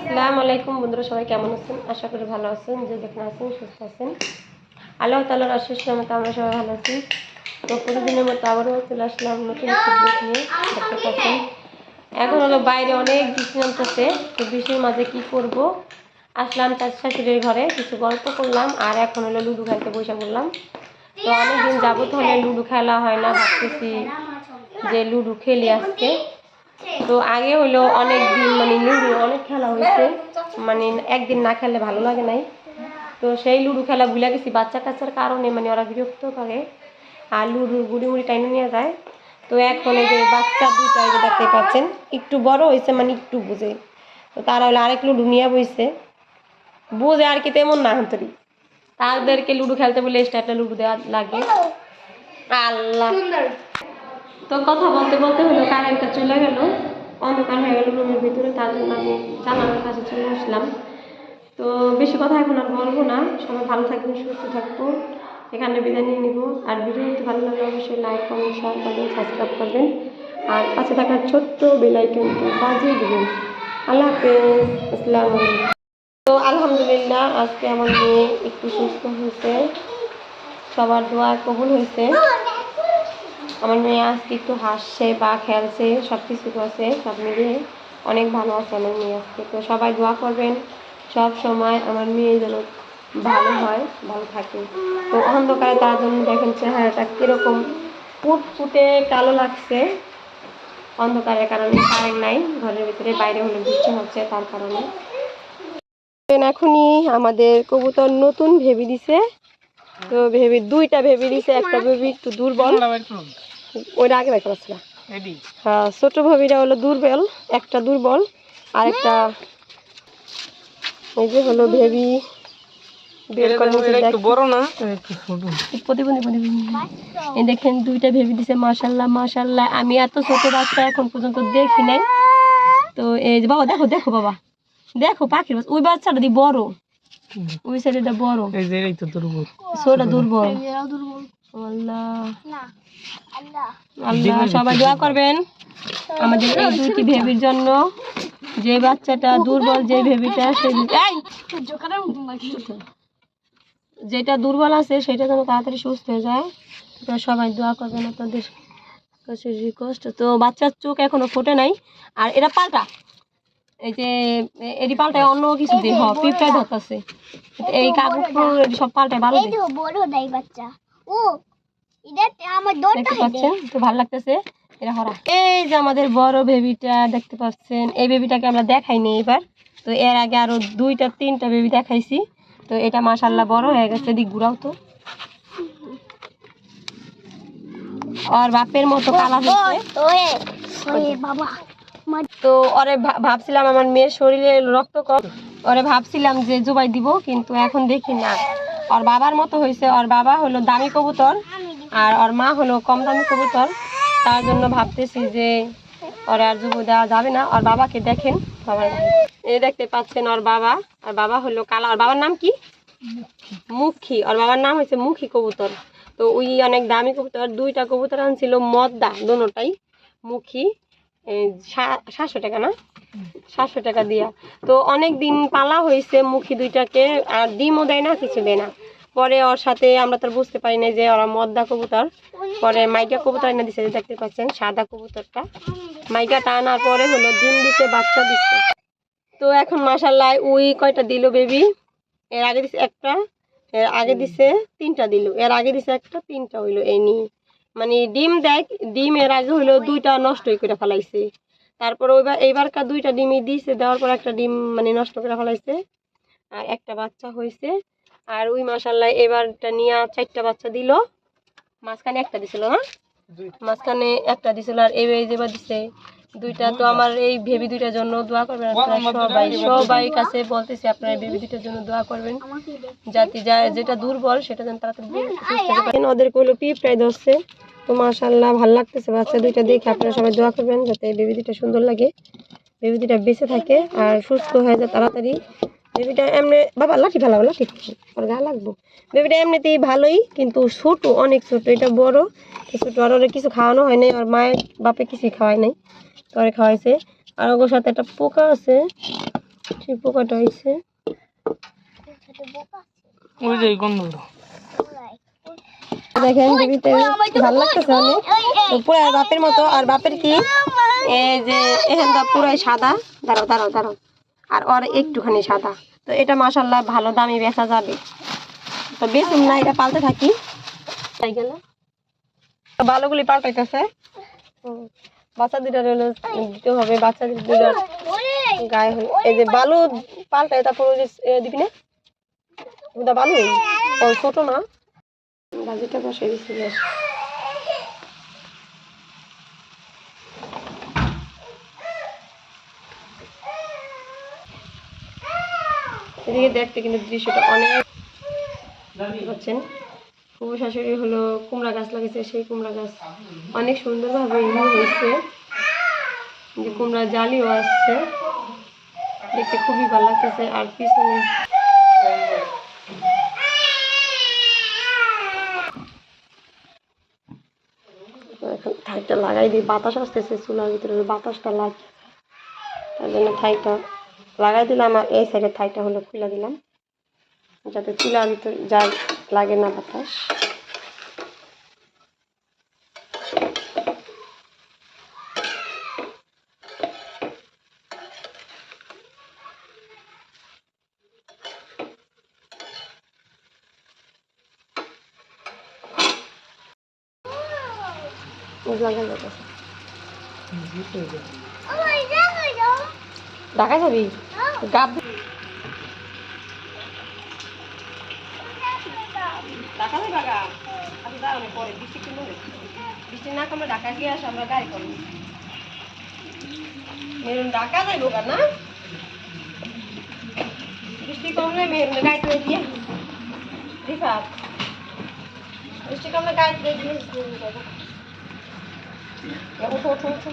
আসসালামু আলাইকুম বন্ধুরা, সবাই কেমন আছেন? আশা করি ভালো আছেন, যে যেখানে আছেন সুস্থ আছেন। আল্লাহ তালার আশিস মতো আমরা সবাই ভালো আছি। তো প্রতিদিনের মতো আবারও চলে আসলাম নতুন নিয়ে। এখন হলো বাইরে অনেক বৃষ্টি নামতেছে, তো বৃষ্টির মাঝে কি করব? আসলাম তার শাশুড়ির ঘরে, কিছু গল্প করলাম, আর এখন হলো লুডো খেলতে বসে পড়লাম। তো অনেকদিন যাবত হলে লুডো খেলা হয় না, ভাবতেছি যে লুডো খেলি আজকে। তো আগে হলো অনেক দিন মানে লুডো, অনেক খেলা হয়েছে। মানে একদিন না খেললে ভালো লাগে নাই। তো সেই লুডো খেলা ভুলে গেছি। বাচ্চা কাচ্চার কারণে মানে ওরা বিরক্ত করে। আর লুডো গুড়ি মুড়ি টাইনে নিয়ে যায়। তো এখন এই যে বাচ্চা দুইটা এই যে দেখতে পাচ্ছেন, একটু বড় হয়েছে মানে একটু বুঝে। তো তারা হলো আরেক লুডু নিয়ে বইছে। বুঝে আর কি তেমন না হন্তরি তাদেরকে লুডো খেলতে বলে স্টারটা লুডো দেওয়া লাগে। আল্লাহ। তো কথা বলতে বলতে হলো কারেন্টটা চলে গেল। অন্ধকার হয়ে গেল রুমের ভিতরে, তার জন্য আমি জানালার কাছে চলে আসলাম। তো বেশি কথা এখন আর বলব না। সবাই ভালো থাকবেন, সুস্থ থাকব এখানে বিদায় নিয়ে নিব। আর ভিডিও যদি ভালো লাগলে অবশ্যই লাইক কমেন্ট শেয়ার করবেন সাবস্ক্রাইব করবেন। আর পাশে থাকার ছোট্ট বেলাইকনটি বাজিয়ে দেবেন। আল্লাহ হাফেজ। আসসালামু আলাইকুম। তো আলহামদুলিল্লাহ, আজকে আমার মেয়ে একটু সুস্থ হয়েছে। সবার দোয়া কবুল হয়েছে। আমার মেয়ে আজকে একটু হাসছে বা খেলছে সব কিছু করছে, সব মিলিয়ে অনেক ভালো আছে আমার মেয়ে আজকে। তো সবাই দোয়া করবেন, সব সময় আমার মেয়ে যেন ভালো হয়, ভালো থাকে। তো অন্ধকারে তার জন্য দেখেন চেহারাটা কীরকম ফুট ফুটে কালো লাগছে। অন্ধকারের কারণে কারেন্ট নাই, ঘরের ভিতরে বাইরে হলে বৃষ্টি হচ্ছে, তার কারণে। এখনই আমাদের কবুতর নতুন ভেবি দিছে। তো ভেবি দুইটা ভেবি দিছে, একটা ভেবি একটু দুর্বল। ওইটা আগে বাইতে পারছি না হ্যাঁ ছোট ভাবিটা হলো দুর্বল একটা দুর্বল আর একটা এই যে হলো বের এই দেখেন দুইটা ভেবি দিছে মাশাল্লাহ মাশাল্লাহ আমি এত ছোট বাচ্চা এখন পর্যন্ত দেখি নাই। তো এই যে বাবা দেখো দেখো বাবা। দেখো পাখির বাচ্চা। ওই বাচ্চাটা দি বড়। ওই ছেলেটা বড়। এই যে এই তো দুর্বল। ছোটটা দুর্বল। আল্লাহ। সবাই দোয়া করবেন আমাদের এই দুটি ভেবির জন্য। যে বাচ্চাটা দুর্বল যে ভেবিটা যেটা দুর্বল আছে সেটা যেন তাড়াতাড়ি সুস্থ হয়ে যায়। তো সবাই দোয়া করবেন আপনাদের কাছে রিকোয়েস্ট তো বাচ্চার চোখ এখনও ফোটে নাই। আর এরা পাল্টা। এই যে এটি পাল্টায় অন্য কিছু দিয়ে হ পিঁপড়ায় ধরতেছে। এই কাগজ সব পাল্টায় ভালো বড় বাচ্চা। ও এটা আমার দৌড়টা পাচ্ছেন? তো ভালো লাগতেছে? হরা। এই যে আমাদের বড় বেবিটা দেখতে পাচ্ছেন। এই বেবিটাকে আমরা দেখাইনি এবার। তো এর আগে আরও দুইটা তিনটা বেবি দেখাইছি। তো এটা মাশাল্লাহ বড় হয়ে গেছে। দিক ঘুরাও তো। আর বাপের মতো কালা হয়েছে বাবা। তো ওরে ভাবছিলাম আমার মেয়ের শরীরে রক্ত কম। ওরে ভাবছিলাম যে জুবাই দিব কিন্তু এখন দেখি না। ওর বাবার মতো হয়েছে ওর বাবা হলো দামি কবুতর আর ওর মা হলো কম দামি কবুতর। তার জন্য ভাবতেছি যে ওর আর যুব দেওয়া যাবে না। ওর বাবাকে দেখেন। বাবার এই দেখতে পাচ্ছেন ওর বাবা। আর বাবা হলো কালা। ওর বাবার নাম কি? মুখী। ওর বাবার নাম হয়েছে মুখী কবুতর। তো ওই অনেক দামি কবুতর। দুইটা কবুতর আনছিল মদ্দা। দোনোটাই মুখী। সাতশো টাকা না? সাতশো টাকা দিয়া। তো অনেক দিন পালা হয়েছে মুখী দুইটাকে আর ডিমও দেয় না কিছু দেয় না। পরে ওর সাথে আমরা তো বুঝতে পারি না যে ওরা মদ্দা কবুতর। পরে মাইকা কবুতর এনে দিছে যে দেখতে পাচ্ছেন সাদা কবুতরটা। মাইকাটা আনার পরে হলো ডিম দিছে বাচ্চা দিচ্ছে তো এখন মাসাল্লাহ উই কয়টা দিল বেবি? এর আগে দিছে একটা এর আগে দিছে তিনটা দিল। এর আগে দিছে একটা তিনটা হইল এই নিয়ে। মানে ডিম দেয় ডিমের আগে হইল দুইটা নষ্ট করে ফেলাইছে। তারপর ওইবার এইবারকার দুইটা ডিমই দিয়েছে দেওয়ার পর একটা ডিম মানে নষ্ট করে ফেলাইছে। আর একটা বাচ্চা হয়েছে আর ওই মাসাল্লাহ এবারটা নিয়ে চারটা বাচ্চা দিল। মাঝখানে একটা দিছিল না মাঝখানে একটা দিছিল আর এবার যেবার দিছে। দুইটা তো আমার এই বেবি দুইটার জন্য দোয়া করবেন সবাই। সবাই কাছে বলতেছি, আপনারা বেবি দুইটার জন্য দোয়া করবেন। যাতে যা, যেটা দুর্বল, সেটা যেন তাড়াতাড়ি সুস্থ হতে পারে। ওদের কইলো পিঁপড়ায় ধরছে। তো মাশাল্লাহ ভালো লাগতেছে। বাচ্চা দুইটা দেখে আপনারা সবাই দোয়া করবেন, যাতে বেবি দুইটা সুন্দর লাগে। বেবি দুইটা বেঁচে থাকে আর সুস্থ হয়ে যায় তাড়াতাড়ি। বেবিটা এমনি, বাবা, লাঠি ফেলাবো লাঠি ওর গা লাগবো। বেবিটা এমনিতেই ভালোই, কিন্তু ছোট, অনেক ছোট। এটা বড়, ছোট আর ওরে কিছু খাওয়ানো হয় নাই। আর মায়ের বাপে কিছুই খাওয়ায় নাই। ওরে খাওয়াইছে। আর ওর সাথে একটা পোকা আছে। সেই পোকাটা হয়েছে ওই যে গন্ধটা। দেখেন টিভিতে ভালো লাগতেছে অনেক। পুরো বাপের মতো। আর বাপের কি? এই যে এখানটা পুরাই সাদা। দাঁড়াও দাঁড়াও দাঁড়াও। আর ওর একটুখানি সাদা। তো এটা মাসাল্লাহ ভালো দামে বেচা যাবে। তো বেচুন না এটা পালতে থাকি। তাই গেল। ভালোগুলি পাল্টাইতেছে। বাচ্চা দুটার হলো দিতে হবে বাচ্চা দুটার গায়ে হলো এই যে বালু পাল্টায় তারপর ওই যে দিবি না? ওটা বালু? ছোট না? বাজিটা বসে দিচ্ছি এদিকে দেখতে কিন্তু দৃশ্যটা অনেক হচ্ছেন ফুবু শাশুড়ি হলো কুমড়া গাছ লাগিয়েছে, সেই কুমড়া গাছ অনেক সুন্দরভাবে ইয়ে হয়েছে। যে কুমড়া জালিও আসছে। দেখতে খুবই ভালো লাগতেছে, আর পিছনে থাইটা লাগাই দিই। বাতাস আসতেছে, চুলার ভিতরে বাতাসটা লাগে, তার জন্য থাইটা লাগাই দিলাম, আর এই সাইডে থাইটা হলো খুলে দিলাম, যাতে চুলার ভিতরে যা লাগে না বাতাস। ঢাকা যাবি? গাব ঢাকা। যাই বাগা আচ্ছা দাঁড়ানো পরে বৃষ্টি কমলে বৃষ্টি না কমলে ঢাকা গিয়ে আসে, আমরা গাড়ি করব মেরুন ঢাকা যাইব গা, না? বৃষ্টি কমলে মেরুন গাড়ি তুলে দিয়ে। রিফাত, বৃষ্টি কমলে গাড়ি তুলে দিয়ে ওঠো ওঠো ওঠো।